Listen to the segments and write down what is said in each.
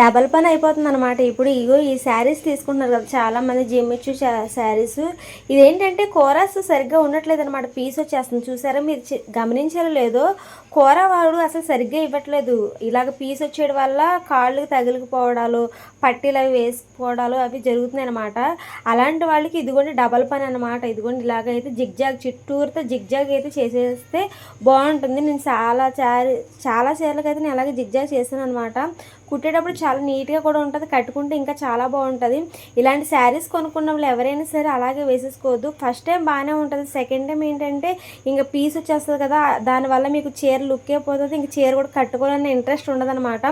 Double పని అయిపోతుంది అనమాట ఇప్పుడు ఇగో ఈ శారీస్ తీసుకుంటున్నారు కదా చాలా మంది జిమ్మిచ్చు శారీస్. ఇదేంటంటే కోరాస్ సరిగ్గా ఉండట్లేదు అనమాట పీస్ వచ్చేస్తుంది. చూసారా మీరు గమనించారో లేదో కూర వాడు అసలు సరిగ్గా ఇవ్వట్లేదు. ఇలాగ పీస్ వచ్చేయడం వల్ల కాళ్ళు తగిలిపోవడాలు పట్టీలు అవి వేసుకోవడాలు అవి జరుగుతున్నాయి అనమాట అలాంటి వాళ్ళకి ఇదిగోండి డబల్ పని అనమాట ఇదిగోండి ఇలాగైతే జిగ్జాగ్ చుట్టూరితో జిగ్జాగ్ అయితే చేసేస్తే బాగుంటుంది. నేను చాలా చాలా చీరలకైతే అయితే నేను అలాగే జిగ్జాగ్ చేశాను అనమాట కుట్టేటప్పుడు చాలా నీట్గా కూడా ఉంటుంది. కట్టుకుంటే ఇంకా చాలా బాగుంటుంది. ఇలాంటి శారీస్ కొనుక్కున్న వాళ్ళు ఎవరైనా సరే అలాగే వేసేసుకోవద్దు. ఫస్ట్ టైం బాగానే ఉంటుంది. సెకండ్ టైం ఏంటంటే ఇంకా పీస్ వచ్చేస్తుంది కదా దానివల్ల మీకు చీర లుక్ అయిపోతుంది ఇంకా చీర కూడా కట్టుకోవాలనే ఇంట్రెస్ట్ ఉండదన్నమాట.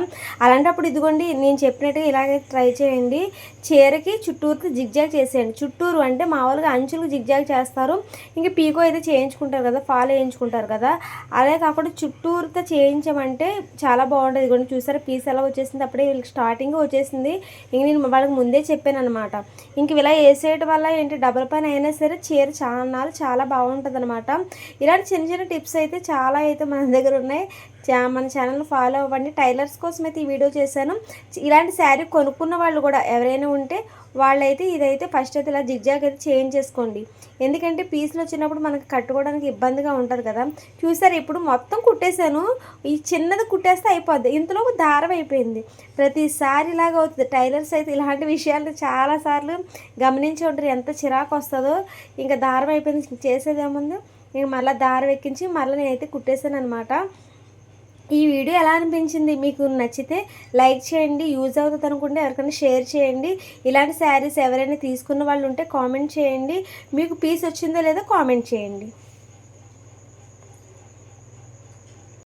అలాంటప్పుడు ఇదిగోండి నేను చెప్పినట్టుగా ఇలాగే ట్రై చేయండి. చీరకి చుట్టూరుకి జిగ్జాగ్ చేసేయండి. చుట్టూరు అంటే మామూలుగా అంచులకు జిగ్జాగ్ చేస్తారు. ఇంకా పీకో అయితే చేయించుకుంటారు కదా ఫాల్ వేయించుకుంటారు కదా. అదే కాకుండా చుట్టూరుతో చేయించమంటే చాలా బాగుంటుంది. ఇదిగోండి చూసారా? పీస్ ఎలా వచ్చేసింది? అప్పుడే ఇంక స్టార్టింగ్ వచ్చేసింది. ఇంక నేను వాళ్ళకి ముందే చెప్పాను అనమాట ఇంక ఇలా వేసేయటం వల్ల ఏంటి? డబల్ పైన అయినా సరే చీర చాలా చాలా బాగుంటుంది అనమాట ఇలాంటి చిన్న చిన్న టిప్స్ అయితే చాలా అయితే మన దగ్గర ఉన్నాయి. చా- మన ఛానల్ ఫాలో అవ్వండి. టైలర్స్ కోసం అయితే ఈ వీడియో చేశాను. ఇలాంటి శారీ కొనుక్కున్న వాళ్ళు కూడా ఎవరైనా ఉంటే వాళ్ళైతే ఇదైతే ఫస్ట్ అయితే ఇలా జిగ్జాగ్ అయితే చేంజ్ చేసుకోండి. ఎందుకంటే పీసులు వచ్చినప్పుడు మనకి కట్టుకోవడానికి ఇబ్బందిగా ఉంటుంది కదా. చూసారు? ఇప్పుడు మొత్తం కుట్టేశాను. ఈ చిన్నది కుట్టేస్తే అయిపోద్ది. ఇంతలో దారం అయిపోయింది. ప్రతిసారి ఇలాగ అవుతుంది. టైలర్స్ అయితే ఇలాంటి విషయాలు చాలాసార్లు గమనించి ఉంటారు ఎంత చిరాకు వస్తుందో ఇంకా దారం అయిపోయింది చేసేదేముంది ఇంక మళ్ళీ దారం ఎక్కించి మళ్ళీ నేనైతే కుట్టేశాను అనమాట ఈ వీడియో ఎలా అనిపించింది? మీకు నచ్చితే లైక్ చేయండి యూజ్ అవుతుంది అనుకుంటే ఎవరికైనా షేర్ చేయండి. ఇలాంటి శారీస్ ఎవరైనా తీసుకున్న వాళ్ళు ఉంటే కామెంట్ చేయండి. మీకు పీస్ వచ్చిందో లేదో కామెంట్ చేయండి.